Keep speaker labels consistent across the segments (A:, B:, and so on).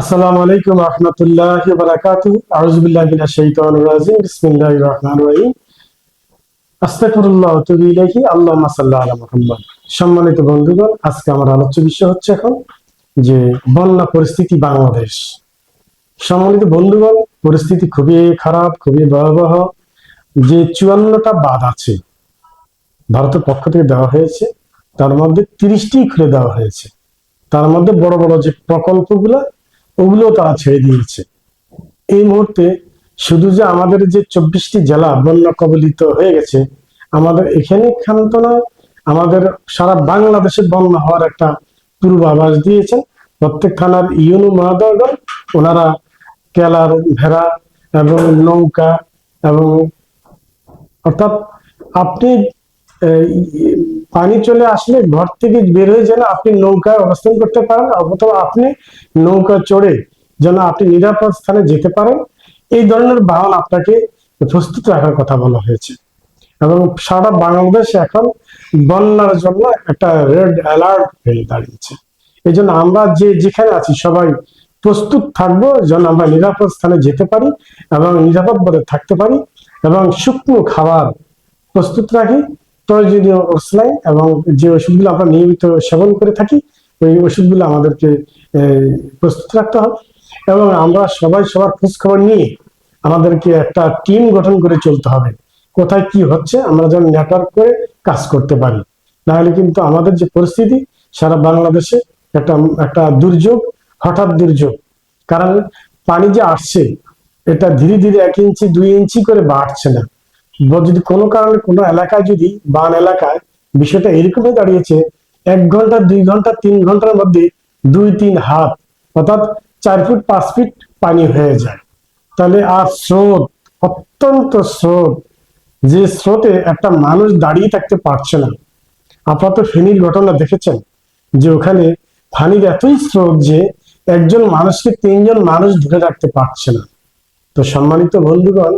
A: আসসালামু আলাইকুম রহমতুল্লাহ বারাকাতু। মিনাশ শাইতানির রাজিম। বিসমিল্লাহির রহমানির রহিম। আস্তাগফিরুল্লাহ আতুবু ইলাইহি। আল্লাহুম্মা আলা মুহাম্মদ। সম্মানিত বন্ধুগণ, আজকে আমার আলোচ্য বিষয় হচ্ছে এখন যে বন্যা পরিস্থিতি বাংলাদেশ। সম্মানিত বন্ধুগণ, পরিস্থিতি খুবই খারাপ, খুবই ভয়াবহ। যে চুয়ান্নটা বাঁধ আছে, ভারতের পক্ষ থেকে দেওয়া হয়েছে, তার মধ্যে তিরিশটি খুলে দেওয়া হয়েছে। তার মধ্যে বড় বড় যে প্রকল্পগুলো ওগুলো তারা ছেড়ে দিয়েছে। এই মুহূর্তে শুধু যে আমাদের যে চব্বিশটি জেলা বন্যা কবলিত হয়ে গেছে, আমাদের এখানে ক্ষান্ত নয়, আমাদের সারা বাংলাদেশে বন্যা হওয়ার একটা পূর্বাভাস দিয়েছেন। প্রত্যেক থানার ইউনু মহাদয়গণ, ওনারা কেলার, ভেড়া এবং নৌকা এবং অর্থাৎ আপনি পানি চলে আসলে ঘর থেকে বের হয়ে যেন আপনি নৌকায় অবস্থান করতে পারেন, অথবা আপনি নৌকা চড়ে যেন আপনি নিরাপদ স্থানে যেতে পারেন। এই ধরনের বাহন আপনাকে প্রস্তুত রাখার কথা বলা হয়েছে। এবং সারা বাংলাদেশ এখন বন্যার জন্য একটা রেড অ্যালার্ট হয়ে দাঁড়িয়েছে। এই জন্য আমরা যে যেখানে আছি সবাই প্রস্তুত থাকব যেন আমরা নিরাপদ স্থানে যেতে পারি এবং নিরাপদ ভাবে থাকতে পারি এবং শুকনো খাবার প্রস্তুত রাখি। প্রয়োজনীয় ওসলাই এবং যে ওষুধগুলো আমরা নিয়মিত সেবন করে থাকি, ওই ওষুধগুলো আমাদেরকে প্রস্তুত রাখতে হবে। এবং আমরা সবাই সবার খোঁজখবর নিয়ে আমাদেরকে একটা টিম গঠন করে চলতে হবে। কোথায় কি হচ্ছে, আমরা যেন নেটওয়ার্ক করে কাজ করতে পারি। নাহলে কিন্তু আমাদের যে পরিস্থিতি, সারা বাংলাদেশে একটা একটা দুর্যোগ, হঠাৎ দুর্যোগ। কারণ পানি যে আসছে, এটা ধীরে ধীরে এক ইঞ্চি, দুই ইঞ্চি করে বাড়ছে না। যদি কোনো কারণে কোনো এলাকায় যদি বান এলাকায় বিষয়টা এরকমই দাঁড়িয়েছে, এক ঘণ্টা, দুই ঘণ্টা, তিন ঘণ্টার মধ্যে দুই, তিন হাত, অর্থাৎ চার ফুট, পাঁচ ফিট পানি হয়ে যায়। তাহলে আর স্রোত, অত্যন্ত স্রোত, যে স্রোতে একটা মানুষ দাঁড়িয়ে থাকতে পারছে না। আপনারা তো ফেনীর ঘটনা দেখেছেন, যে ওখানে ফানির এতই স্রোত যে একজন মানুষকে তিনজন মানুষ ধরে রাখতে পারছে না। তো সম্মানিত বন্ধুগণ,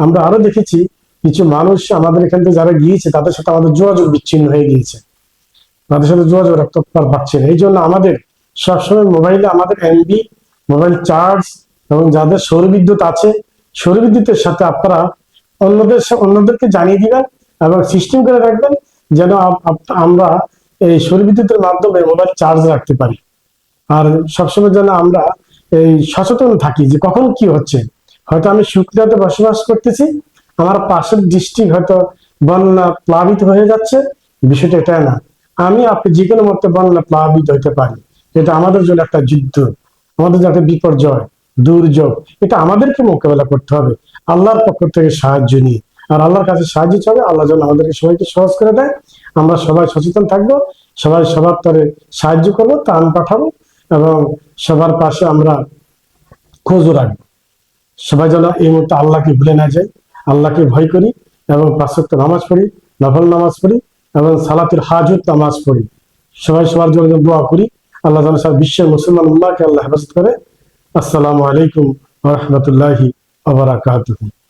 A: আমরা আরও দেখেছি কিছু মানুষ আমাদের এখান থেকে যারা গিয়েছে, তাদের সাথে আমাদের যোগাযোগ বিচ্ছিন্ন হয়ে গিয়েছে। তাদের সাথে যোগাযোগ রাখতে পার- পারছে না এই জন্য আমাদের সবসময় মোবাইলে আমাদের এমবি মোবাইল চার্জ এবং যাদের সৌর বিদ্যুৎ আছে সৌর বিদ্যুতের সাথে আপনারা অন্যদের অন্যদেরকে জানিয়ে দিবেন এবং সিস্টেম করে রাখবেন যেন আমরা এই সৌর বিদ্যুতের মাধ্যমে মোবাইল চার্জ রাখতে পারি। আর সবসময় যেন আমরা এই সচেতন থাকি যে কখন কি হচ্ছে। হয়তো আমি শুক্রিয়াতে বসবাস করতেছি আমার পাশের ডিস্ট্রিক্ট হয়তো বন্যা প্লাবিত হয়ে যাচ্ছে, বিষয়টা এটা না। আমি আপনি যে কোনো মতে বন্যা প্লাবিত হইতে পারি। এটা আমাদের জন্য একটা যুদ্ধ, আমাদের জন্য একটা বিপর্যয়, দুর্যোগ। এটা আমাদেরকে মোকাবেলা করতে হবে। আল্লাহর পক্ষ থেকে সাহায্য নিয়ে। আর আল্লাহর কাছে সাহায্য চাবে আল্লাহ যেন আমাদেরকে সবাইকে সহজ করে দেয়। আমরা সবাই সচেতন থাকব, সবাই সবার তরে সাহায্য করব, ত্রাণ পাঠাবো এবং সবার পাশে আমরা খোঁজও রাখব। সবাই যেন এই মুহূর্তে আল্লাহকে ভুলে না যায়। আল্লাহকে ভয় করি এবং পাশ্চাত্য নামাজ পড়ি, নফল নামাজ পড়ি এবং সালাতের হাজত নামাজ পড়ি। সবাই সবার জন্য দোয়া করি। আল্লাহ তালা সারা বিশ্বের মুসলমান উল্লাহকে আল্লাহ হেফাজত করে। আসসালামু আলাইকুম রহমতুল্লাহি আবরাকাতুহু